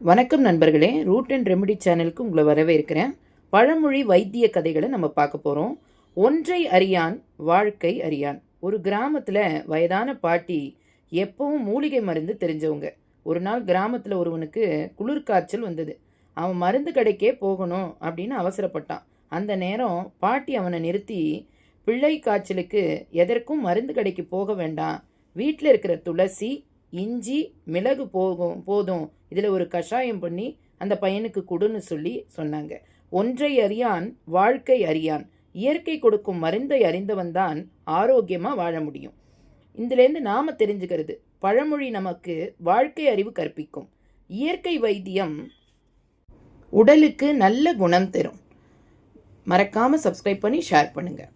வணக்கம் நண்பர்களே root and remedy சேனலுக்கு உங்களை வரவேற்கிறேன். பழமொழி வைத்திய கதைகளை நம்ம பார்க்க போகிறோம் ஒன்றை அறியான் வாழ்க்கை அறியான். ஒரு கிராமத்தில் வயதான பாட்டி எப்பவும் மூலிகை மருந்து தெரிஞ்சவங்க. ஒரு நாள் கிராமத்தில் ஒருவனுக்கு குளிர்காய்ச்சல் வந்தது. அவன் மருந்து கடைக்கே போகணும் அப்படின்னு அவசரப்பட்டான். அந்த நேரம் பாட்டி அவனை நிறுத்தி பிள்ளை காய்ச்சலுக்கு எதற்கும் மருந்து கடைக்கு போக வேண்டாம். வீட்டில் இருக்கிற துளசி இஞ்சி மிளகு போகும் போதும். இதில் ஒரு கஷாயம் பண்ணி அந்த பையனுக்கு கொடுன்னு சொல்லி சொன்னாங்க. ஒன்றை அறியான் வாழ்க்கை அறியான். இயற்கை கொடுக்கும் மருந்தை அறிந்தவன் தான் ஆரோக்கியமாக வாழ முடியும். இதுலேருந்து நாம் தெரிஞ்சுக்கிறது பழமொழி நமக்கு வாழ்க்கை அறிவு கற்பிக்கும். இயற்கை வைத்தியம் உடலுக்கு நல்ல குணம் தரும். மறக்காமல் சப்ஸ்கிரைப் பண்ணி ஷேர் பண்ணுங்கள்